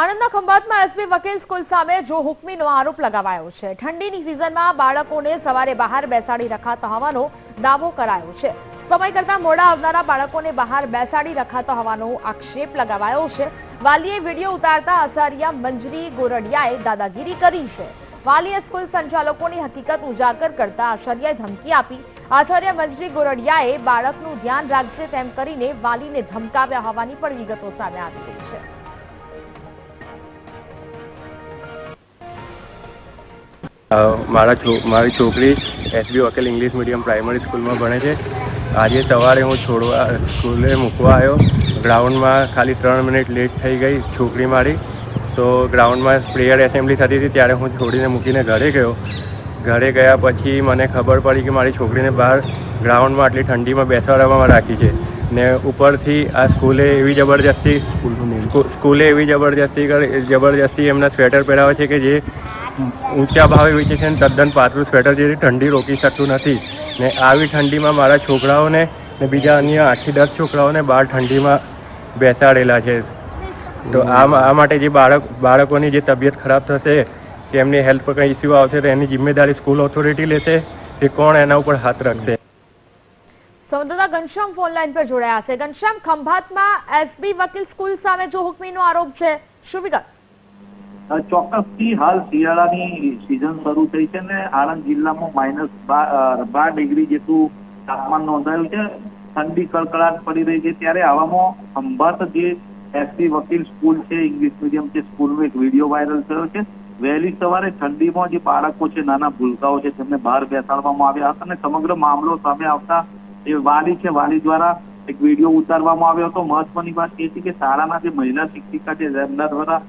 આણંદના ખંભાતમાં SP વકીલ school સામે જો હુકમીનો આરોપ લગાવાયો છે. ઠંડીની સિઝનમાં બાળકોને સવારે બહાર બેસાડી રખાતા હોવાનો દાવો કરાયો છે. સમય કરતા મોડા આવનારા બાળકોને બહાર બેસાડી રખાતા હોવાનો આક્ષેપ લગાવાયો છે. વાલીએ વીડિયો ઉતારતા આચાર્ય મંજરી ગોરડિયાએ દાદાગીરી કરી છે. વાલીએ સ્કૂલ સંચાલકોની હકીકત ઉજાગર કરતા આચાર્યએ ધમકી આપી. આચાર્ય મંજરી ગોરડિયાએ બાળકનું ધ્યાન રાખજે તેમ કરીને વાલીને ધમકાવ્યા હોવાની પણ વિગતો સામે આવી રહી છે. મારા મારી છોકરી એસબી વકીલ ઇંગ્લિશ મીડિયમ પ્રાઇમરી સ્કૂલમાં ભણે છે. આજે સવારે હું છોડવા, સ્કૂલે મૂકવા આવ્યો. ગ્રાઉન્ડમાં ખાલી ત્રણ મિનિટ લેટ થઈ ગઈ છોકરી મારી. તો ગ્રાઉન્ડમાં પ્રેયર એસેમ્બલી થતી હતી ત્યારે હું છોડીને મૂકીને ઘરે ગયો. ઘરે ગયા પછી મને ખબર પડી કે મારી છોકરીને બહાર ગ્રાઉન્ડમાં આટલી ઠંડીમાં બેસાડવામાં રાખી છે. ને ઉપરથી આ સ્કૂલે એવી જબરજસ્તી, સ્કૂ- સ્કૂલે એવી જબરજસ્તી જબરજસ્તી એમના સ્વેટર પહેરાવે છે કે જે ઊંચા ભાવે વેચે છે અને તદ્દન પાતળું સ્વેટર જેથી ઠંડી રોકી શકતું નથી. ને આવી ઠંડીમાં મારા છોકરાઓને ને બીજા અન્ય આઠથી દસ છોકરાઓને બહાર ઠંડીમાં બેસાડેલા છે. તો આ આ માટે જે બાળક બાળકોની જે તબિયત ખરાબ થશે કે એમની હેલ્થ પર કંઈ ઇસ્યુ આવશે તો એની જિમ્મેદારી સ્કૂલ ઓથોરિટી લેશે કે કોણ એના ઉપર હાથ રાખશે. સંવાદદાતા ઘનશ્યામ ફોન લાઈન પર જોડાયા છે. ઘનશ્યામ ખંભાતમાં એસબી વકીલ સ્કૂલ સામે જો હુકમીનો આરોપ છે શું વિગત? ચોક્કસથી હાલ શિયાળાની સિઝન શરૂ થઈ છે ને આણંદ જિલ્લામાં માઇનસ બાર ડિગ્રી જેટલું તાપમાન નોંધાયું છે. ઠંડી કડકડાટ પડી રહી છે ત્યારે આવામાં ખંભાત જે એસપી વકીલ સ્કૂલ છે ઇંગ્લિશ મીડિયમ છે, સ્કૂલનો એક વીડિયો વાયરલ થયો છે. વહેલી સવારે ઠંડીમાં જે બાળકો છે, નાના ભૂલકાઓ છે, તેમને બહાર બેસાડવામાં આવ્યા હતા અને સમગ્ર મામલો સામે આવતા એ વાલી છે, વાલી દ્વારા એક વીડિયો ઉતારવામાં આવ્યો હતો. મહત્વની વાત એ છે કે શાળાના જે મહિલા શિક્ષિકા છે તેમના દ્વારા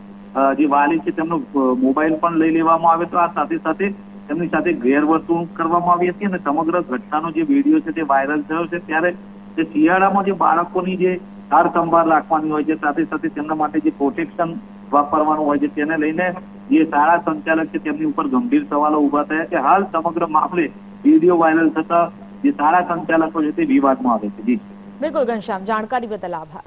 જે વાલી છે તેમનો મોબાઈલ પણ લઈ લેવામાં આવે તો આ સાથે સાથે તેમની સાથે ગેરવર્તણૂક કરવામાં આવી હતી અને સમગ્ર ઘટનાનો જે વીડિયો છે તે વાયરલ થયો છે. ત્યારે જે શિયાળામાં જે બાળકોની જે સાર સંભાળ રાખવાની હોય છે, સાથે સાથે તેમના માટે જે પ્રોટેક્શન વાપરવાનું હોય છે, તેને લઈને જે શાળા સંચાલક છે તેમની ઉપર ગંભીર સવાલો ઊભા થયા છે. હાલ સમગ્ર મામલે વીડિયો વાયરલ થતા જે શાળા સંચાલકો છે તે વિવાદમાં આવે છે. જી. બિલકુલ ઘનશ્યામ, જાણકારી બદલ આભાર.